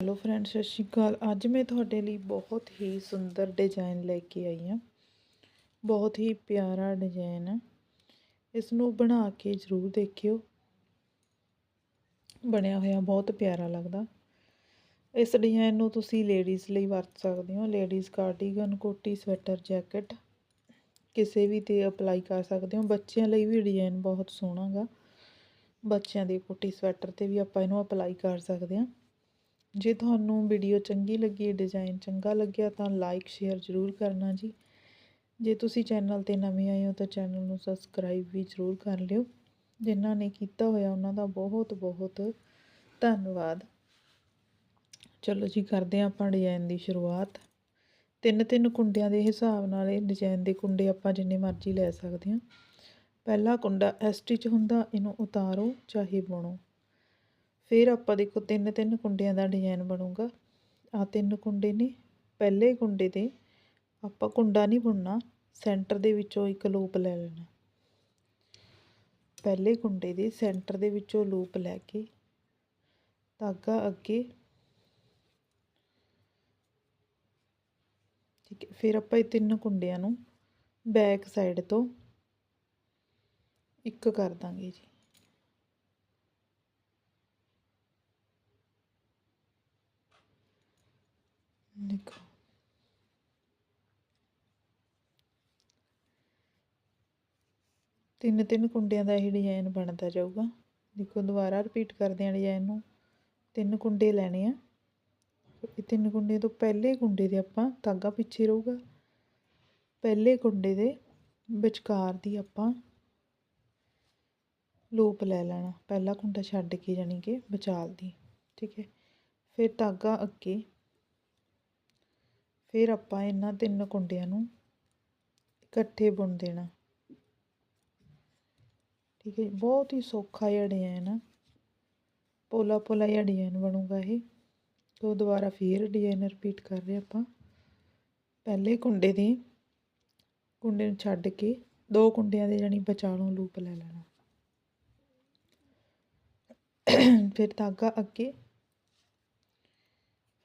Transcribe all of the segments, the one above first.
Hello friend, ਸਤਿ ਸ਼੍ਰੀ ਅਕਾਲ। ਅੱਜ ਮੈਂ ਤੁਹਾਡੇ ਲਈ ਬਹੁਤ ਹੀ ਸੁੰਦਰ ਡਿਜ਼ਾਈਨ ਲੈ ਕੇ ਆਈ ਹਾਂ। ਬਹੁਤ ਹੀ ਪਿਆਰਾ ਡਿਜ਼ਾਈਨ ਹੈ। ਇਸ ਨੂੰ ਬਣਾ ਕੇ ਜ਼ਰੂਰ ਦੇਖਿਓ। ਬਣਿਆ ਹੋਇਆ ਬਹੁਤ ਪਿਆਰਾ ਲੱਗਦਾ। ਇਸ ਡਿਜ਼ਾਈਨ ਨੂੰ ਤੁਸੀਂ ਲੇਡੀਜ਼ ਲਈ ਵਰਤ ਸਕਦੇ ਹੋ। ਲੇਡੀਜ਼ ਕਾਰਡੀਗਨ, ਕੋਟੀ, ਸਵੈਟਰ, ਜੈਕਟ ਕਿਸੇ ਵੀ ਤੇ ਅਪਲਾਈ ਕਰ ਸਕਦੇ ਹੋ। ਬੱਚਿਆਂ ਲਈ ਵੀ ਡਿਜ਼ਾਈਨ ਬਹੁਤ ਸੋਹਣਾ ਗਾ। ਬੱਚਿਆਂ ਦੇ ਕੋਟੀ, ਸਵੈਟਰ ਤੇ ਵੀ ਆਪਾਂ ਇਹਨੂੰ ਅਪਲਾਈ ਕਰ ਸਕਦੇ ਹਾਂ। ਜੇ ਤੁਹਾਨੂੰ ਵੀਡੀਓ ਚੰਗੀ ਲੱਗੀ ਡਿਜ਼ਾਈਨ ਚੰਗਾ ਲੱਗਿਆ ਤਾਂ ਲਾਈਕ ਸ਼ੇਅਰ ਜ਼ਰੂਰ ਕਰਨਾ ਜੀ। ਜੇ ਤੁਸੀਂ ਚੈਨਲ ਤੇ ਨਵੇਂ ਆਏ ਹੋ ਤਾਂ ਚੈਨਲ ਨੂੰ ਸਬਸਕ੍ਰਾਈਬ ਵੀ ਜ਼ਰੂਰ ਕਰ ਲਿਓ। ਜਿਨ੍ਹਾਂ ਨੇ ਕੀਤਾ ਹੋਇਆ ਉਹਨਾਂ ਦਾ ਬਹੁਤ ਬਹੁਤ ਧੰਨਵਾਦ। ਚਲੋ ਜੀ, ਕਰਦੇ ਹਾਂ ਆਪਾਂ ਡਿਜ਼ਾਈਨ ਦੀ ਸ਼ੁਰੂਆਤ। ਤਿੰਨ ਤਿੰਨ ਕੁੰਡਿਆਂ ਦੇ ਹਿਸਾਬ ਨਾਲ ਇਹ ਡਿਜ਼ਾਈਨ ਦੇ ਕੁੰਡੇ ਆਪਾਂ ਜਿੰਨੇ ਮਰਜ਼ੀ ਲੈ ਸਕਦੇ ਹਾਂ। ਪਹਿਲਾ ਕੁੰਡਾ ਐਸ ਸਟਿਚ ਹੁੰਦਾ, ਇਹਨੂੰ ਉਤਾਰੋ, ਚਾਹੇ ਬੁਣੋ। ਫਿਰ ਆਪਾਂ ਦੇਖੋ ਤਿੰਨ ਤਿੰਨ ਕੁੰਡਿਆਂ ਦਾ ਡਿਜ਼ਾਈਨ ਬਣੂਗਾ। ਆ ਤਿੰਨ ਕੁੰਡੇ ਨੇ, ਪਹਿਲੇ ਕੁੰਡੇ ਦੇ ਆਪਾਂ ਕੁੰਡਾ ਨਹੀਂ ਬੁਣਨਾ ਸੈਂਟਰ ਦੇ ਵਿੱਚੋਂ ਇੱਕ ਲੂਪ ਲੈ ਲੈਣਾ। ਪਹਿਲੇ ਕੁੰਡੇ ਦੇ ਸੈਂਟਰ ਦੇ ਵਿੱਚੋਂ ਲੂਪ ਲੈ ਕੇ ਧਾਗਾ ਅੱਗੇ ਠੀਕ ਹੈ, ਫਿਰ ਆਪਾਂ ਇਹ ਤਿੰਨ ਕੁੰਡਿਆਂ ਨੂੰ ਬੈਕ ਸਾਈਡ ਤੋਂ ਇੱਕ ਕਰ ਦਾਂਗੇ ਜੀ। ਦੇਖੋ ਤਿੰਨ ਤਿੰਨ ਕੁੰਡਿਆਂ ਦਾ ਇਹ ਡਿਜ਼ਾਈਨ ਬਣਦਾ ਜਾਊਗਾ। ਦੇਖੋ ਦੁਬਾਰਾ ਰਿਪੀਟ ਕਰਦੇ ਹਾਂ ਡਿਜ਼ਾਈਨ ਨੂੰ। ਤਿੰਨ ਕੁੰਡੇ ਲੈਣੇ ਆ। ਇਹ ਤਿੰਨ ਕੁੰਡੇ ਤੋਂ ਪਹਿਲੇ ਕੁੰਡੇ ਦੇ ਆਪਾਂ ਧਾਗਾ ਪਿੱਛੇ ਰਹੂਗਾ। ਪਹਿਲੇ ਕੁੰਡੇ ਦੇ ਵਿਚਕਾਰ ਦੀ ਆਪਾਂ ਲੂਪ ਲੈ ਲੈਣਾ। ਪਹਿਲਾ ਕੁੰਡਾ ਛੱਡ ਕੇ ਜਾਨੀ ਕਿ ਵਿਚਾਲ ਦੀ। ਠੀਕ ਹੈ। ਫਿਰ ਧਾਗਾ ਅੱਗੇ ਫਿਰ ਆਪਾਂ ਇਹਨਾਂ ਤਿੰਨ ਕੁੰਡਿਆਂ ਨੂੰ ਇਕੱਠੇ ਬੁਣ ਦੇਣਾ। ਠੀਕ ਹੈ ਬਹੁਤ ਹੀ ਸੌਖਾ ਜਿਹਾ ਡਿਜ਼ਾਈਨ ਆ ਪੋਲਾ ਪੋਲਾ ਜਿਹਾ ਡਿਜ਼ਾਈਨ ਬਣੂਗਾ ਇਹ। ਤੋ ਦੁਬਾਰਾ ਫੇਰ ਡਿਜ਼ਾਈਨ ਰਿਪੀਟ ਕਰ ਰਹੇ ਆਪਾਂ। ਪਹਿਲੇ ਕੁੰਡੇ ਦੇ, ਕੁੰਡੇ ਨੂੰ ਛੱਡ ਕੇ ਦੋ ਕੁੰਡਿਆਂ ਦੇ ਜਾਨੀ ਵਿਚਾਲੋਂ ਲੂਪ ਲੈ ਲੈਣਾ। ਫਿਰ ਧਾਗਾ ਅੱਗੇ,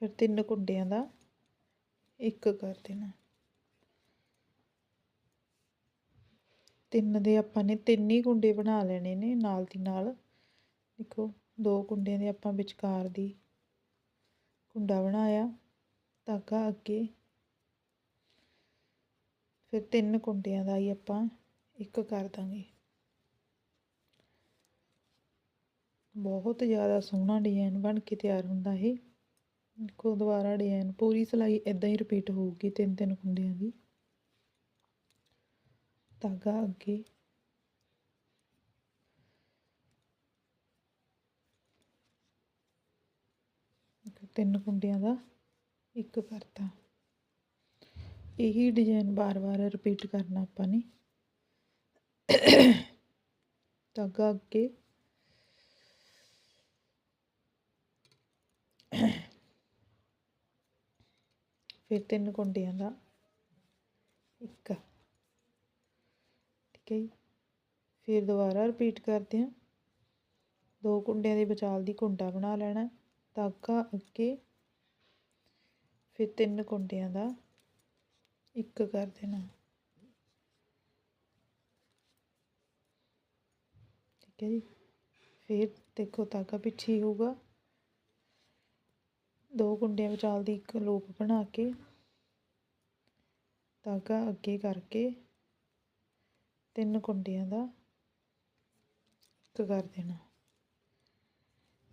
ਫਿਰ ਤਿੰਨ ਕੁੰਡਿਆਂ ਦਾ ਇੱਕ ਕਰ ਦੇਣਾ। ਤਿੰਨ ਦੇ ਆਪਾਂ ਨੇ ਤਿੰਨ ਹੀ ਕੁੰਡੇ ਬਣਾ ਲੈਣੇ ਨੇ ਨਾਲ ਦੀ ਨਾਲ। ਦੇਖੋ, ਦੋ ਕੁੰਡਿਆਂ ਦੇ ਆਪਾਂ ਵਿਚਕਾਰ ਦੀ ਕੁੰਡਾ ਬਣਾਇਆ, ਧਾਗਾ ਅੱਗੇ। ਫਿਰ ਤਿੰਨ ਕੁੰਡਿਆਂ ਦਾ ਹੀ ਆਪਾਂ ਇੱਕ ਕਰ ਦਾਂਗੇ। ਬਹੁਤ ਜ਼ਿਆਦਾ ਸੋਹਣਾ ਡਿਜ਼ਾਈਨ ਬਣ ਕੇ ਤਿਆਰ ਹੁੰਦਾ ਇਹ। ਦੇਖੋ ਦੁਬਾਰਾ ਡਿਜ਼ਾਈਨ ਪੂਰੀ ਸਿਲਾਈ ਇਦਾਂ ਹੀ ਰਿਪੀਟ ਹੋਊਗੀ, ਤਿੰਨ ਤਿੰਨ ਕੁੰਡਿਆਂ ਦੀ। ਧਾਗਾ ਅੱਗੇ। ਤਿੰਨ ਕੁੰਡਿਆਂ ਦਾ, ਇੱਕ ਕਰਤਾ। ਇਹੀ ਡਿਜ਼ਾਈਨ ਬਾਰ-ਬਾਰ ਰਿਪੀਟ ਕਰਨਾ ਆਪਾਂ ਨੇ। ਧਾਗਾ ਅੱਗੇ। ਫਿਰ ਤਿੰਨ ਕੁੰਡਿਆਂ ਦਾ। ਇੱਕ। ਠੀਕ ਹੈ ਜੀ। ਫਿਰ ਦੁਬਾਰਾ ਰਿਪੀਟ ਕਰਦੇ ਹਾਂ। ਦੋ ਕੁੰਡਿਆਂ ਦੇ ਵਿਚਾਲ ਦੀ ਕੁੰਡਾ ਬਣਾ ਲੈਣਾ ਧਾਗਾ ਅੱਗੇ। ਫਿਰ ਤਿੰਨ ਕੁੰਡਿਆਂ ਦਾ। ਇੱਕ ਕਰ ਦੇਣਾ। ਠੀਕ ਹੈ ਜੀ। ਫਿਰ ਦੇਖੋ ਧਾਗਾ ਪਿੱਛੇ ਹੋਊਗਾ। ਦੋ ਕੁੰਡਿਆਂ ਵਿਚਾਲ ਦੀ ਇੱਕ ਲੂਪ ਬਣਾ ਕੇ ਧਾਗਾ ਅੱਗੇ ਕਰਕੇ ਤਿੰਨ ਕੁੰਡਿਆਂ ਦਾ ਇੱਕ ਕਰ ਦੇਣਾ।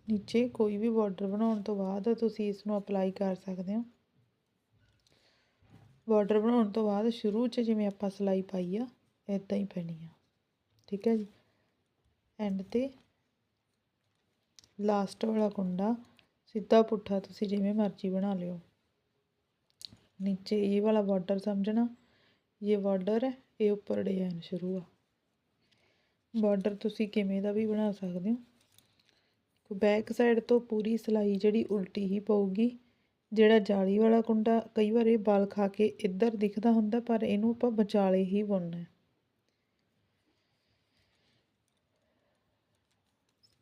ਨੀਚੇ ਕੋਈ ਵੀ ਬਾਰਡਰ ਬਣਾਉਣ ਤੋਂ ਬਾਅਦ ਤੁਸੀਂ ਇਸ ਨੂੰ ਅਪਲਾਈ ਕਰ ਸਕਦੇ ਹੋ। ਬਾਰਡਰ ਬਣਾਉਣ ਤੋਂ ਬਾਅਦ ਸ਼ੁਰੂ 'ਚ ਜਿਵੇਂ ਆਪਾਂ ਸਿਲਾਈ ਪਾਈ ਆ ਇਦਾਂ ਹੀ ਪੈਣੀ ਆ। ਠੀਕ ਹੈ ਜੀ? ਐਂਡ ਤੇ ਲਾਸਟ ਵਾਲਾ ਕੁੰਡਾ ਸਿੱਧਾ ਪੁੱਠਾ ਤੁਸੀਂ ਜਿਵੇਂ ਮਰਜ਼ੀ ਬਣਾ ਲਿਓ। ਨੀਚੇ ਇਹ ਵਾਲਾ ਬਾਰਡਰ ਸਮਝਣਾ। ਇਹ ਬਾਰਡਰ ਹੈ, ਇਹ ਉੱਪਰ ਡਿਜ਼ਾਈਨ ਸ਼ੁਰੂ ਆ। ਬਾਰਡਰ ਤੁਸੀਂ ਕਿਵੇਂ ਦਾ ਵੀ ਬਣਾ ਸਕਦੇ ਹੋ। ਬੈਕ ਸਾਈਡ ਤੋਂ ਪੂਰੀ ਸਿਲਾਈ ਜਿਹੜੀ ਉਲਟੀ ਹੀ ਪਊਗੀ। ਜਿਹੜਾ ਜਾਲੀ ਵਾਲਾ ਕੁੰਡਾ, ਕਈ ਵਾਰ ਇਹ ਬਲ ਖਾ ਕੇ ਇੱਧਰ ਦਿਖਦਾ ਹੁੰਦਾ, ਪਰ ਇਹਨੂੰ ਆਪਾਂ ਵਿਚਾਲੇ ਹੀ ਬੁਣਨਾ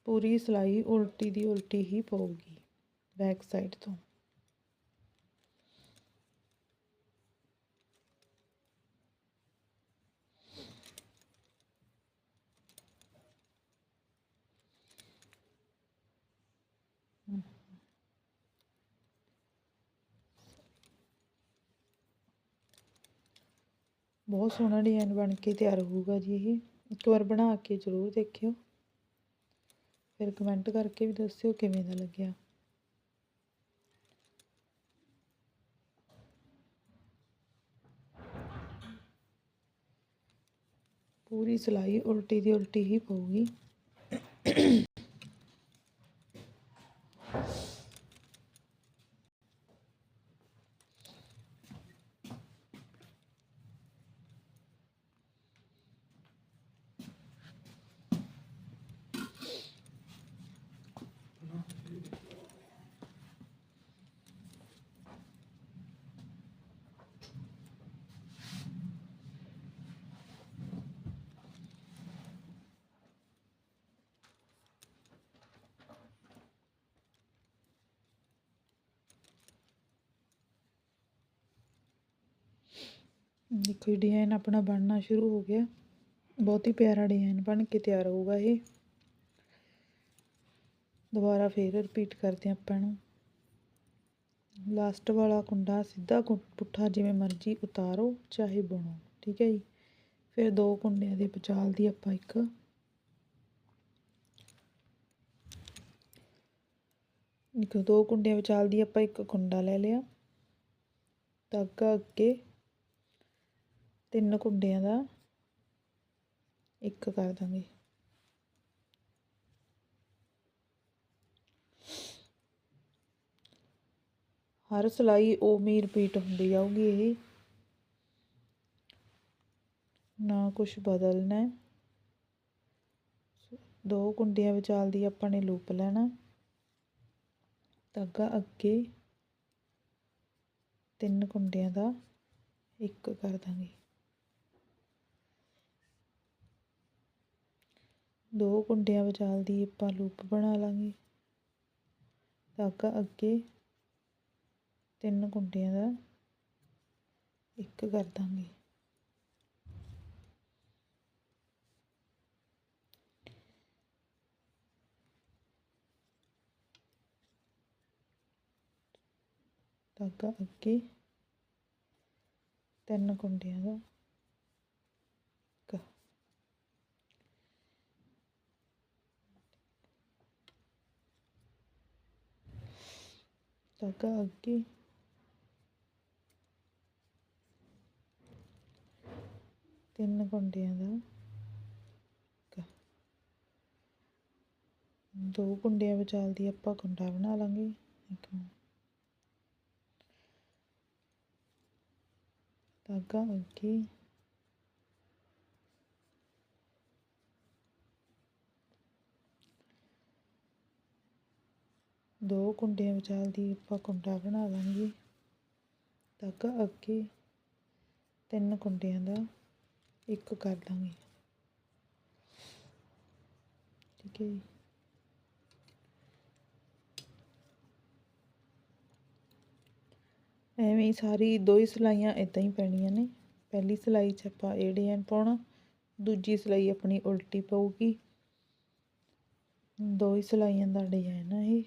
ਪੂਰੀ ਸਿਲਾਈ ਉਲਟੀ ਦੀ ਉਲਟੀ ਹੀ ਪਊਗੀ। ਬੈਕ ਸਾਈਡ ਤੋਂ ਬਹੁਤ ਸੋਹਣਾ ਡਿਜ਼ਾਈਨ ਬਣ ਕੇ ਤਿਆਰ ਹੋਊਗਾ ਜੀ ਇਹ ਇੱਕ ਵਾਰ ਬਣਾ ਕੇ ਜ਼ਰੂਰ ਦੇਖਿਓ ਫਿਰ ਕਮੈਂਟ ਕਰਕੇ ਵੀ ਦੱਸਿਓ ਕਿਵੇਂ ਦਾ ਲੱਗਿਆ ਪੂਰੀ ਸਿਲਾਈ ਉਲਟੀ ਦੀ ਉਲਟੀ ਹੀ ਪਊਗੀ। ਦੇਖੋ ਡਿਜ਼ਾਈਨ ਆਪਣਾ ਬਣਨਾ ਸ਼ੁਰੂ ਹੋ ਗਿਆ। ਬਹੁਤ ਹੀ ਪਿਆਰਾ ਡਿਜ਼ਾਈਨ ਬਣ ਕੇ ਤਿਆਰ ਹੋਊਗਾ ਇਹ। ਦੁਬਾਰਾ ਫੇਰ ਰਿਪੀਟ ਕਰਦੇ ਹਾਂ ਆਪਾਂ ਨੂੰ ਲਾਸਟ ਵਾਲਾ ਕੁੰਡਾ ਸਿੱਧਾ ਕੁ- ਪੁੱਠਾ ਜਿਵੇਂ ਮਰਜ਼ੀ ਉਤਾਰੋ, ਚਾਹੇ ਬਣੋ, ਠੀਕ ਹੈ ਜੀ। ਫਿਰ ਦੋ ਕੁੰਡਿਆਂ ਦੇ ਵਿਚਾਲ ਦੀ ਆਪਾਂ ਇੱਕ ਇੱਕ ਦੋ ਕੁੰਡਿਆਂ ਵਿਚਾਲ ਦੀ ਆਪਾਂ ਇੱਕ ਕੁੰਡਾ ਲੈ ਲਿਆ। ਧਾਗਾ ਅੱਗੇ ਤਿੰਨ ਕੁੰਡਿਆਂ ਦਾ ਇੱਕ ਕਰ ਦਾਂਗੇ। ਹਰ ਸਿਲਾਈ ਉਵੇਂ ਹੀ ਰਿਪੀਟ ਹੁੰਦੀ ਜਾਊਗੀ ਇਹ। ਨਾ ਕੁਝ ਬਦਲਣਾ ਦੋ ਕੁੰਡਿਆਂ ਵਿਚਾਲ ਦੀ ਆਪਾਂ ਨੇ ਲੂਪ ਲੈਣਾ। ਧਾਗਾ ਅੱਗੇ ਤਿੰਨ ਕੁੰਡਿਆਂ ਦਾ ਇੱਕ ਕਰ ਦਾਂਗੇ। ਦੋ ਕੁੰਡਿਆਂ ਵਿਚਾਲ ਦੀ ਆਪਾਂ ਲੂਪ ਬਣਾ ਲਾਂਗੇ। ਧਾਗਾ ਅੱਗੇ ਤਿੰਨ ਕੁੰਡਿਆਂ ਦਾ ਇੱਕ ਕਰ ਦਾਂਗੇ। ਧਾਗਾ ਅੱਗੇ ਤਿੰਨ ਕੁੰਡਿਆਂ ਦਾ ਇੱਕ ਧਾਗਾ ਅੱਗੇ ਤਿੰਨ ਕੁੰਡਿਆਂ ਦਾ। ਦੋ ਕੁੰਡਿਆਂ ਵਿਚਾਲ ਦੀ ਆਪਾਂ ਕੁੰਡਾ ਬਣਾ ਲਾਂਗੇ। ਇੱਕ ਧਾਗਾ ਅੱਗੇ। ਦੋ ਕੁੰਡਿਆਂ ਵਿਚਾਲ ਦੀ ਆਪਾਂ ਕੁੰਡਾ ਬਣਾ ਲਾਂਗੇ। ਧਾਗਾ ਅੱਗੇ ਤਿੰਨ ਕੁੰਡਿਆਂ ਦਾ ਇੱਕ ਕਰ ਦਾਂਗੇ ਠੀਕ ਹੈ ਜੀ। ਐਵੇਂ ਹੀ ਸਾਰੀ ਦੋ ਹੀ ਸਿਲਾਈਆਂ ਇਦਾਂ ਹੀ ਪੈਣੀਆਂ ਨੇ। ਪਹਿਲੀ ਸਿਲਾਈ 'ਚ ਆਪਾਂ ਇਹ ਡਿਜ਼ਾਈਨ ਪਾਉਣਾ, ਦੂਜੀ ਸਿਲਾਈ ਆਪਣੀ ਉਲਟੀ ਪਊਗੀ। ਦੋ ਹੀ ਸਿਲਾਈਆਂ ਦਾ ਡਿਜ਼ਾਈਨ ਆ ਇਹ।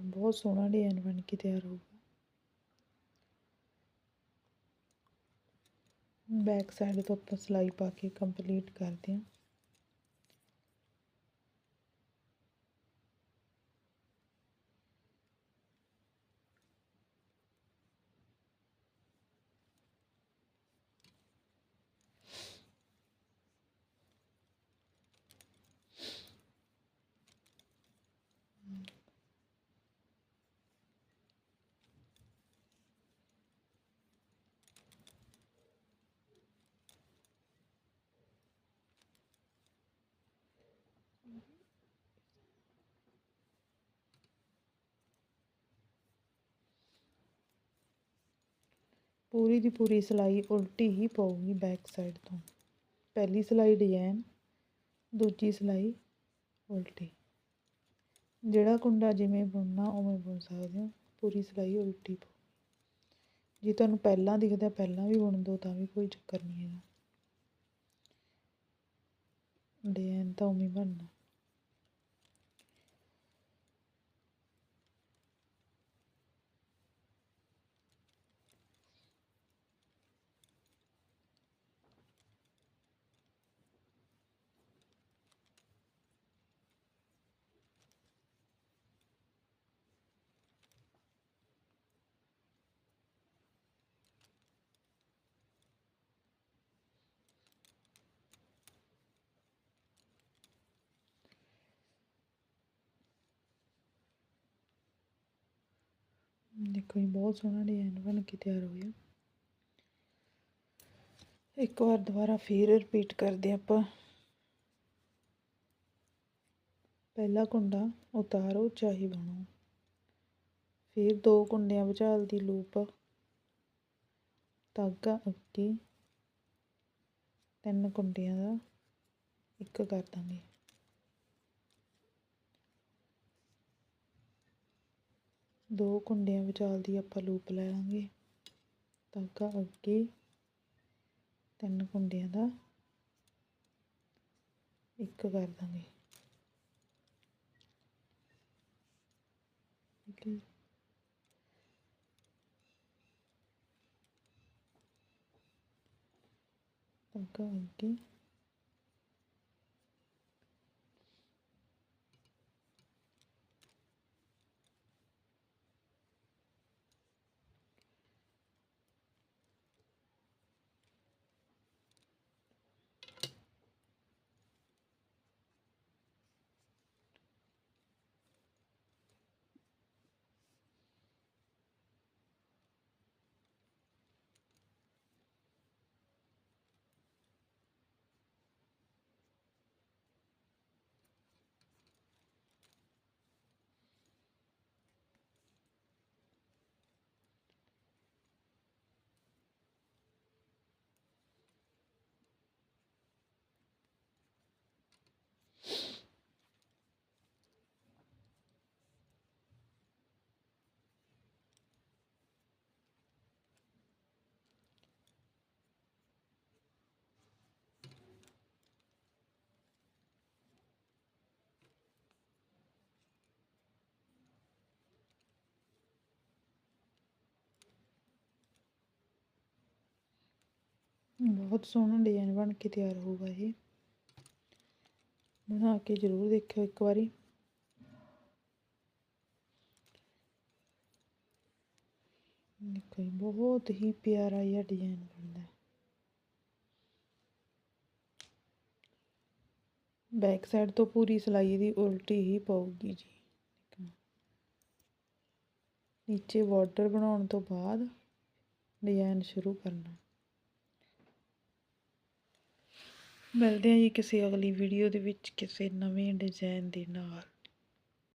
ਬਹੁਤ ਸੋਹਣਾ ਡਿਜ਼ਾਈਨ ਬਣ ਕੇ ਤਿਆਰ ਹੋਊਗਾ। ਬੈਕ ਸਾਈਡ ਤੋਂ ਆਪਾਂ ਸਿਲਾਈ ਪਾ ਕੇ ਕੰਪਲੀਟ ਕਰਦੇ ਹਾਂ। ਪੂਰੀ ਦੀ ਪੂਰੀ ਸਿਲਾਈ ਉਲਟੀ ਹੀ ਪਊਗੀ ਬੈਕ ਸਾਈਡ ਤੋਂ। ਪਹਿਲੀ ਸਿਲਾਈ ਡਿਜ਼ਾਈਨ ਦੂਜੀ ਸਿਲਾਈ ਉਲਟੀ। ਜਿਹੜਾ ਕੁੰਡਾ ਜਿਵੇਂ ਬੁਣਨਾ ਉਵੇਂ ਬੁਣ ਸਕਦੇ ਹੋ, ਪੂਰੀ ਸਿਲਾਈ ਉਲਟੀ ਪਾਓ ਜੇ ਤੁਹਾਨੂੰ ਪਹਿਲਾਂ ਦਿਖਦਾ, ਪਹਿਲਾਂ ਵੀ ਬੁਣ ਦਿਓ ਤਾਂ ਵੀ ਕੋਈ ਚੱਕਰ ਨਹੀਂ ਹੈਗਾ। ਡਿਜ਼ਾਈਨ ਤਾਂ ਉਵੇਂ ਬਣਨਾ। ਦੇਖੋ ਜੀ, ਬਹੁਤ ਸੋਹਣਾ ਡਿਜ਼ਾਈਨ ਬਣ ਕੇ ਤਿਆਰ ਹੋਇਆ। ਇੱਕ ਵਾਰ ਦੁਬਾਰਾ ਫੇਰ ਰਿਪੀਟ ਕਰਦੇ ਆਪਾਂ। ਪਹਿਲਾ ਕੁੰਡਾ ਉਤਾਰੋ, ਚਾਹੇ ਬਣੋ। ਫਿਰ ਦੋ ਕੁੰਡਿਆਂ ਵਿਚਾਲ ਦੀ ਲੂਪ ਧਾਗਾ ਅੱਗੇ ਤਿੰਨ ਕੁੰਡਿਆਂ ਦਾ ਇੱਕ ਕਰ ਦਾਂਗੇ। ਦੋ ਕੁੰਡਿਆਂ ਵਿਚਾਲ ਦੀ ਆਪਾਂ ਲੂਪ ਲੈ ਲਾਂਗੇ। ਧਾਗਾ ਅੱਗੇ ਤਿੰਨ ਕੁੰਡਿਆਂ ਦਾ ਇੱਕ ਕਰ ਦਾਂਗੇ। ਠੀਕ ਹੈ ਧਾਗਾ ਅੱਗੇ ਬਹੁਤ ਸੋਹਣਾ ਡਿਜ਼ਾਈਨ ਬਣ ਕੇ ਤਿਆਰ ਹੋਊਗਾ ਇਹ। ਬਣਾ ਕੇ ਜ਼ਰੂਰ ਦੇਖਿਓ ਇੱਕ ਵਾਰੀ। ਦੇਖੋ ਜੀ, ਬਹੁਤ ਹੀ ਪਿਆਰਾ ਜਿਹਾ ਡਿਜ਼ਾਈਨ ਬਣਦਾ। ਹੈ ਬੈਕ ਸਾਈਡ ਤੋਂ ਪੂਰੀ ਸਿਲਾਈ ਦੀ ਉਲਟੀ ਹੀ ਪਊਗੀ ਜੀ। ਨੀਚੇ ਬਾਰਡਰ ਬਣਾਉਣ ਤੋਂ ਬਾਅਦ ਡਿਜ਼ਾਈਨ ਸ਼ੁਰੂ ਕਰਨਾ। ਮਿਲਦੇ ਹਾਂ ਜੀ ਕਿਸੇ ਅਗਲੀ ਵੀਡੀਓ ਦੇ ਵਿੱਚ ਕਿਸੇ ਨਵੇਂ ਡਿਜ਼ਾਈਨ ਦੇ ਨਾਲ।